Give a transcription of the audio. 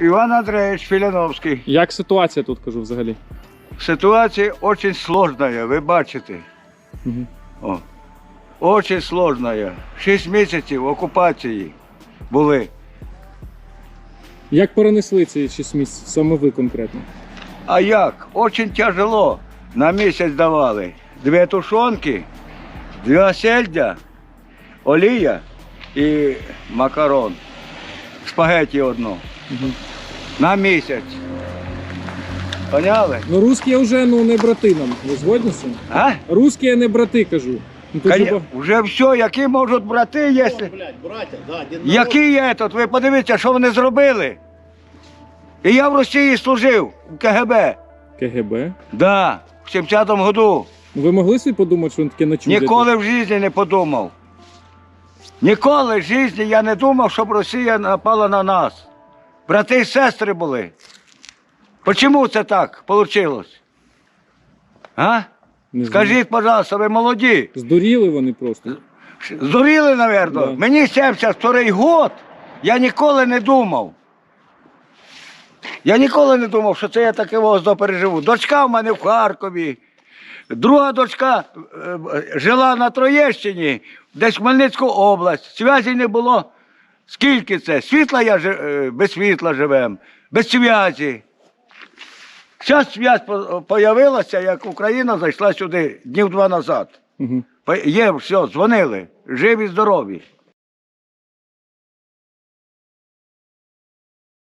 Іван Андреевич Філіновський. Як ситуація тут кажу взагалі? Ситуація дуже складна, ви бачите. Мгм. О. Очень сложная. Шість місяців окупації були. Як перенесли ці 6 місяців, саме ви конкретно? А як? Очень тяжело. На місяць давали. Дві тушонки, дві сельдя, олія і макарон. Спагеті одно. На місяць. Поняли? Ну, русські вже ну, не брати нам. Ви згодні з цим? А? Русські не брати, кажу. Ну, тут Коня- ба- Вже все, які можуть брати, якщо. Блядь, братья, да, один народ. Який є тут? Ви подивіться, що вони зробили. І я в Росії служив у КГБ. КГБ. Да, в 70-му году. Ну, Ви могли собі подумати, що він таке начудять? Ніколи в житті не подумав. Ніколи в житті я не думав, щоб Росія напала на нас. Брати і сестри були. Чому це так вийшло? А? Не знаю. Скажіть, пожалуйста, ви молоді. Здуріли вони просто. Здуріли, напевно. Да. Мені 72 год, я ніколи не думав. Я ніколи не думав, що це я таке воздо переживу. Дочка в мене в Харкові. Друга дочка е, е, жила на Троєщині, десь в Хмельницьку область. Зв'язі не було. Скільки це? Світла я жив, е, без світла живем, без зв'язі. Зараз зв'язь по- появилася, як Україна зайшла сюди днів два назад. Угу. Є, все, дзвонили, живі, здорові.